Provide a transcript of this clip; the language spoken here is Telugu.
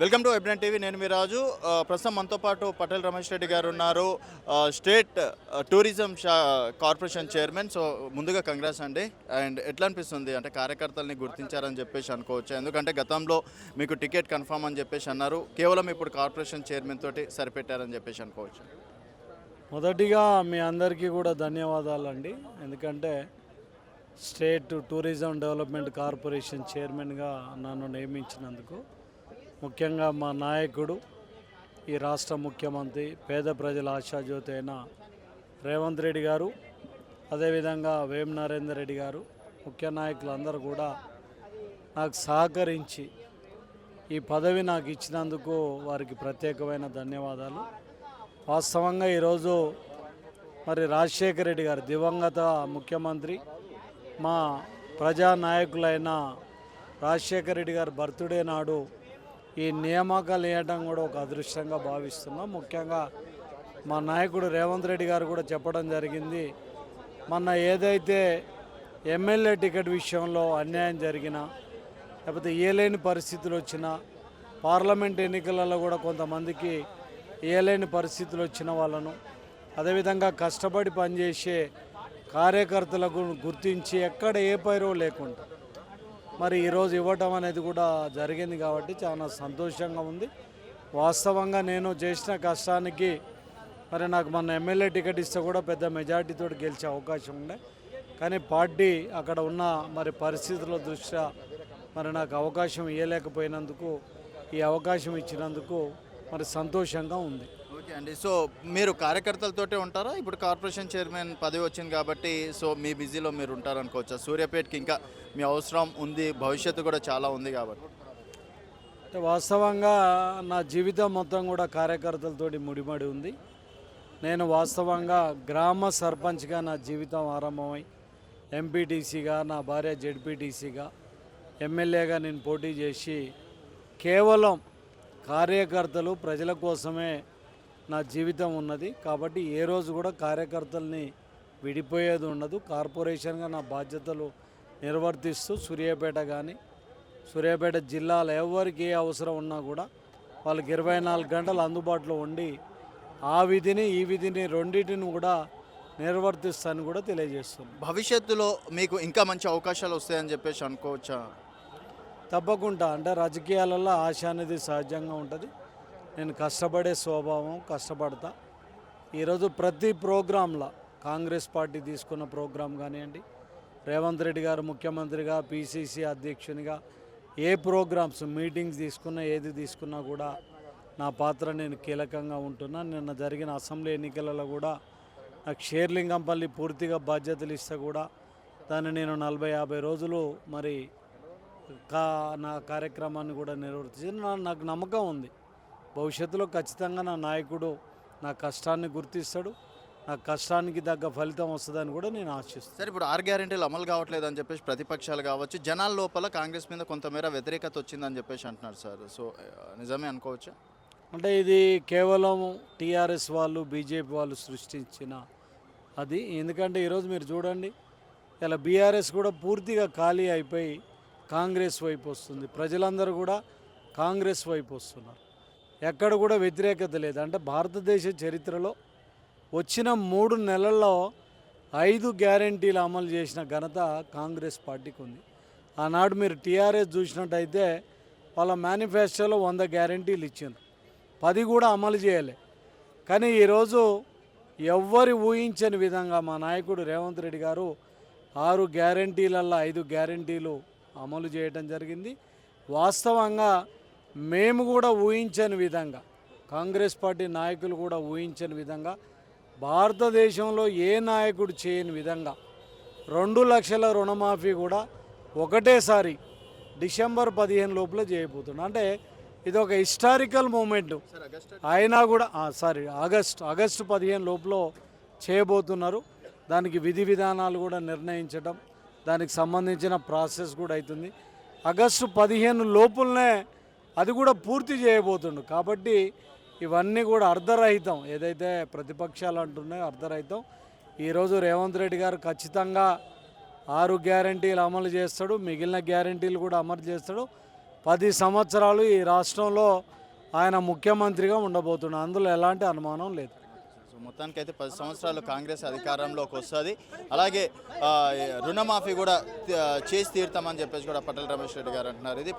వెల్కమ్ టు వెబ్నెట్ టీవీ నేను మీ రాజు. ప్రస్తుతం మనతో పాటు పటేల్ రమేష్ రెడ్డి గారు ఉన్నారు. స్టేట్ టూరిజం షా కార్పొరేషన్ చైర్మన్. సో ముందుగా కంగ్రాస్ అండి. అండ్ ఎట్లా అనిపిస్తుంది? అంటే కార్యకర్తల్ని గుర్తించారని చెప్పేసి అనుకోవచ్చు? ఎందుకంటే గతంలో మీకు టికెట్ కన్ఫర్మ్ అని చెప్పేసి అన్నారు. కేవలం ఇప్పుడు కార్పొరేషన్ చైర్మన్ తోటి సరిపెట్టారని చెప్పేసి అనుకోవచ్చు? మొదటిగా మీ అందరికీ కూడా ధన్యవాదాలండి. ఎందుకంటే స్టేట్ టూరిజం డెవలప్మెంట్ కార్పొరేషన్ చైర్మన్గా నన్ను నియమించినందుకు ముఖ్యంగా మా నాయకుడు ఈ రాష్ట్ర ముఖ్యమంత్రి పేద ప్రజల ఆశాజ్యోతి అయిన రేవంత్ రెడ్డి గారు అదేవిధంగా వేం నరేందర్ రెడ్డి గారు ముఖ్య నాయకులందరూ కూడా నాకు సహకరించి ఈ పదవి నాకు ఇచ్చినందుకు వారికి ప్రత్యేకమైన ధన్యవాదాలు. వాస్తవంగా ఈరోజు మరి రాజశేఖర రెడ్డి గారు దివంగత ముఖ్యమంత్రి మా ప్రజానాయకులైన రాజశేఖర రెడ్డి గారి బర్త్డే నాడు ఈ నియామకాలు వేయడం కూడా ఒక అదృష్టంగా భావిస్తున్నాం. ముఖ్యంగా మా నాయకుడు రేవంత్ రెడ్డి గారు కూడా చెప్పడం జరిగింది. మొన్న ఏదైతే ఎమ్మెల్యే టికెట్ విషయంలో అన్యాయం జరిగినా లేకపోతే ఇయ్యలేని పరిస్థితులు వచ్చినా పార్లమెంట్ ఎన్నికలలో కూడా కొంతమందికి ఇయ్యలేని పరిస్థితులు వచ్చిన వాళ్ళను అదేవిధంగా కష్టపడి పనిచేసే కార్యకర్తలకు గుర్తించి ఎక్కడ ఏ పైరో లేకుండా మరి ఈరోజు ఇవ్వటం అనేది కూడా జరిగింది కాబట్టి చాలా సంతోషంగా ఉంది. వాస్తవంగా నేను చేసిన కష్టానికి మరి నాకు మన ఎమ్మెల్యే టికెట్ ఇస్తే కూడా పెద్ద మెజార్టీతో గెలిచే అవకాశం ఉండే. కానీ పార్టీ అక్కడ ఉన్న మరి పరిస్థితుల దృష్ట్యా మరి నాకు అవకాశం ఇవ్వలేకపోయినందుకు ఈ అవకాశం ఇచ్చినందుకు మరి సంతోషంగా ఉంది. ఓకే అండి. సో మీరు కార్యకర్తలతోటే ఉంటారా? ఇప్పుడు కార్పొరేషన్ చైర్మన్ పదవి వచ్చింది కాబట్టి సో మీ బిజీలో మీరు ఉంటారనుకోవచ్చా? సూర్యాపేటకి ఇంకా మీ అవసరం ఉంది భవిష్యత్తు కూడా చాలా ఉంది కాబట్టి. అంటే వాస్తవంగా నా జీవితం మొత్తం కూడా కార్యకర్తలతోటి ముడిపడి ఉంది. నేను వాస్తవంగా గ్రామ సర్పంచ్గా నా జీవితం ఆరంభమై ఎంపీటీసీగా నా భార్య జెడ్పీటీసీగా ఎమ్మెల్యేగా నేను పోటీ చేసి కేవలం కార్యకర్తలు ప్రజల కోసమే నా జీవితం ఉన్నది. కాబట్టి ఏ రోజు కూడా కార్యకర్తల్ని విడిపోయేది ఉండదు. కార్పొరేషన్గా నా బాధ్యతలు నిర్వర్తిస్తూ సూర్యాపేట కానీ సూర్యాపేట జిల్లాలో ఎవరికి ఏ అవసరం ఉన్నా కూడా వాళ్ళకి ఇరవై నాలుగు గంటలు అందుబాటులో ఉండి ఆ విధిని ఈ విధిని రెండింటిని కూడా నిర్వర్తిస్తానని కూడా తెలియజేస్తున్నాను. భవిష్యత్తులో మీకు ఇంకా మంచి అవకాశాలు వస్తాయని చెప్పేసి అనుకోవచ్చా? తప్పకుండా. అంటే రాజకీయాలలో ఆశ అనేది సహజంగా ఉంటుంది. నేను కష్టపడే స్వభావం కష్టపడతా. ఈరోజు ప్రతి ప్రోగ్రాంలో కాంగ్రెస్ పార్టీ తీసుకున్న ప్రోగ్రాం కానివ్వండి రేవంత్ రెడ్డి గారు ముఖ్యమంత్రిగా పిసిసి అధ్యక్షునిగా ఏ ప్రోగ్రామ్స్ మీటింగ్స్ తీసుకున్నా ఏది తీసుకున్నా కూడా నా పాత్ర నేను కీలకంగా ఉంటున్నా. నిన్న జరిగిన అసెంబ్లీ ఎన్నికలలో కూడా నాకు షేర్లింగంపల్లి పూర్తిగా బాధ్యతలు ఇస్తే కూడా దాన్ని నేను నలభై యాభై రోజులు మరి కా నా కార్యక్రమాన్ని కూడా నిర్వర్తించి నా- నాకు నమ్మకం ఉంది. భవిష్యత్తులో ఖచ్చితంగా నా నాయకుడు నా కష్టాన్ని గుర్తిస్తాడు. నా కష్టానికి తగ్గ ఫలితం వస్తుందని కూడా నేను ఆశిస్తాను సరే ఇప్పుడు ఆరు గ్యారెంటీలు అమలు కావట్లేదు అని చెప్పేసి ప్రతిపక్షాలు కావచ్చు జనాల లోపల కాంగ్రెస్ మీద కొంతమేర వ్యతిరేకత వచ్చిందని చెప్పేసి అంటున్నారు సార్. సో నిజమే అనుకోవచ్చా? అంటే ఇది కేవలం టీఆర్ఎస్ వాళ్ళు బీజేపీ వాళ్ళు సృష్టించిన అది. ఎందుకంటే ఈరోజు మీరు చూడండి ఇలా బీఆర్ఎస్ కూడా పూర్తిగా ఖాళీ అయిపోయి కాంగ్రెస్ వైపు వస్తుంది. ప్రజలందరూ కూడా కాంగ్రెస్ వైపు వస్తున్నారు. ఎక్కడ కూడా వ్యతిరేకత లేదు. అంటే భారతదేశ చరిత్రలో వచ్చిన మూడు నెలల్లో ఐదు గ్యారంటీలు అమలు చేసిన ఘనత కాంగ్రెస్ పార్టీకి ఉంది. ఆనాడు మీరు టీఆర్ఎస్ చూసినట్టయితే వాళ్ళ మేనిఫెస్టోలో వంద గ్యారంటీలు ఇచ్చిండ్రు. పది కూడా అమలు చేయలే. కానీ ఈరోజు ఎవ్వరి ఊహించని విధంగా మా నాయకుడు రేవంత్ రెడ్డి గారు ఆరు గ్యారంటీలల్లో ఐదు గ్యారంటీలు అమలు చేయడం జరిగింది. వాస్తవంగా మేము కూడా ఊహించని విధంగా కాంగ్రెస్ పార్టీ నాయకులు కూడా ఊహించని విధంగా భారతదేశంలో ఏ నాయకుడు చేయని విధంగా రెండు లక్షల రుణమాఫీ కూడా ఒకటేసారి డిసెంబర్ పదిహేను లోపల చేయబోతున్నాం. అంటే ఇది ఒక హిస్టారికల్ మూమెంట్. అయినా కూడా సారీ ఆగస్ట్ ఆగస్టు పదిహేను లోపల చేయబోతున్నారు. దానికి విధి విధానాలు కూడా నిర్ణయించడం దానికి సంబంధించిన ప్రాసెస్ కూడా అవుతుంది. ఆగస్టు పదిహేను లోపులనే అది కూడా పూర్తి చేయబోతుండు. కాబట్టి ఇవన్నీ కూడా అర్ధరహితం. ఏదైతే ప్రతిపక్షాలు అంటున్నాయో అర్ధరహితం. ఈరోజు రేవంత్ రెడ్డి గారు ఖచ్చితంగా ఆరు గ్యారంటీలు అమలు చేస్తాడు. మిగిలిన గ్యారంటీలు కూడా అమలు చేస్తాడు. పది సంవత్సరాలు ఈ రాష్ట్రంలో ఆయన ముఖ్యమంత్రిగా ఉండబోతున్నాడు అందులో ఎలాంటి అనుమానం లేదు. మొత్తానికి మొత్తానికైతే పది సంవత్సరాలు కాంగ్రెస్ అధికారంలోకి వస్తుంది. అలాగే రుణమాఫీ కూడా చేసి తీరుతామని చెప్పేసి కూడా పటల్ రమేష్ రెడ్డి గారు అంటున్నారు. ఇది